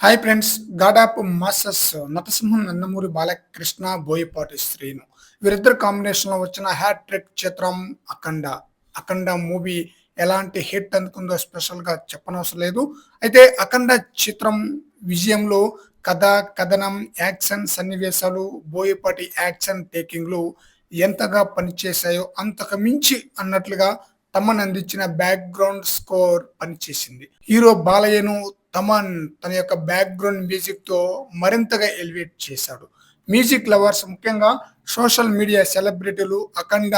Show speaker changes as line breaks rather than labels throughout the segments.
Hi friends గాడాప్ మాస్టర్స్ నటసింహం నందమూరి బాలకృష్ణ బోయపాటి శ్రీను. వీరిద్దరు కాంబినేషన్లో వచ్చిన హ్యాట్రిక్ చిత్రం అఖండ. అఖండ మూవీ ఎలాంటి హిట్ అందుకుందో స్పెషల్గా చెప్పనవసరం లేదు. అయితే అఖండ చిత్రం విజయంలో కథ కథనం యాక్షన్ సన్నివేశాలు బోయపాటి యాక్షన్ టేకింగ్లు ఎంతగా పనిచేశాయో అంతకు మించి అన్నట్లుగా తమను అందించిన బ్యాక్గ్రౌండ్ స్కోర్ పనిచేసింది. హీరో బాలయ్యను తమన్ తన యొక్క బ్యాక్గ్రౌండ్ మ్యూజిక్తో మరింతగా ఎలివేట్ చేశాడు. మ్యూజిక్ లవర్స్ ముఖ్యంగా సోషల్ మీడియా సెలబ్రిటీలు అఖండ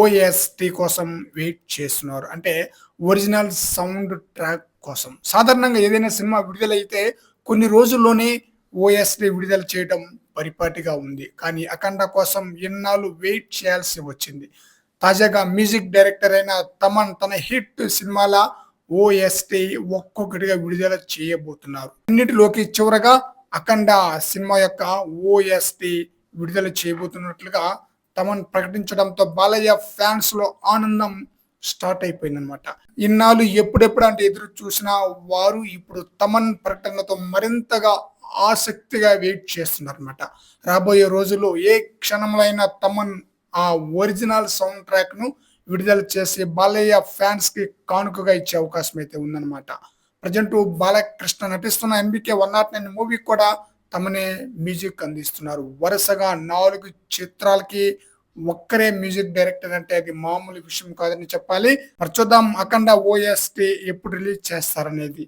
ఓఎస్టీ కోసం వెయిట్ చేస్తున్నారు. అంటే ఒరిజినల్ సౌండ్ ట్రాక్ కోసం. సాధారణంగా ఏదైనా సినిమా విడుదలైతే కొన్ని రోజుల్లోనే ఓఎస్టీ విడుదల చేయడం పరిపాటిగా ఉంది. కానీ అఖండ కోసం ఎన్నాళ్ళు వెయిట్ చేయాల్సి వచ్చింది. తాజాగా మ్యూజిక్ డైరెక్టర్ అయిన తమన్ తన హిట్ సినిమాల ఓఎస్టీ ఒక్కొక్కటిగా విడుదల చేయబోతున్నారు. అన్నిటిలోకి చివరగా అఖండ సినిమా యొక్క ఓఎస్టీ విడుదల చేయబోతున్నట్లుగా తమన్ ప్రకటించడంతో బాలయ్య ఫ్యాన్స్లో ఆనందం స్టార్ట్ అయిపోయిందనమాట ఇన్నాళ్ళు ఎప్పుడెప్పుడు అంటే ఎదురు చూసిన వారు ఇప్పుడు తమన్ ప్రకటనతో మరింతగా ఆసక్తిగా వెయిట్ చేస్తున్నారు అనమాట రాబోయే రోజుల్లో ఏ క్షణంలో అయినా తమన్ ఆ ఒరిజినల్ సౌండ్ ట్రాక్ను విడుదల చేసి బాలయ్య ఫ్యాన్స్కి కానుకగా ఇచ్చే అవకాశం అయితే ఉందన్నమాట. ప్రజెంట్ బాలకృష్ణ నటిస్తున్న MBK one not nine movie కూడా తమనే మ్యూజిక్ అందిస్తున్నారు. వరుసగా నాలుగు చిత్రాలకి ఒక్కరే మ్యూజిక్ డైరెక్టర్ అంటే అది మామూలు విషయం కాదని చెప్పాలి. మరి చూద్దాం అఖండ ఓఎస్టీ ఎప్పుడు రిలీజ్ చేస్తారనేది.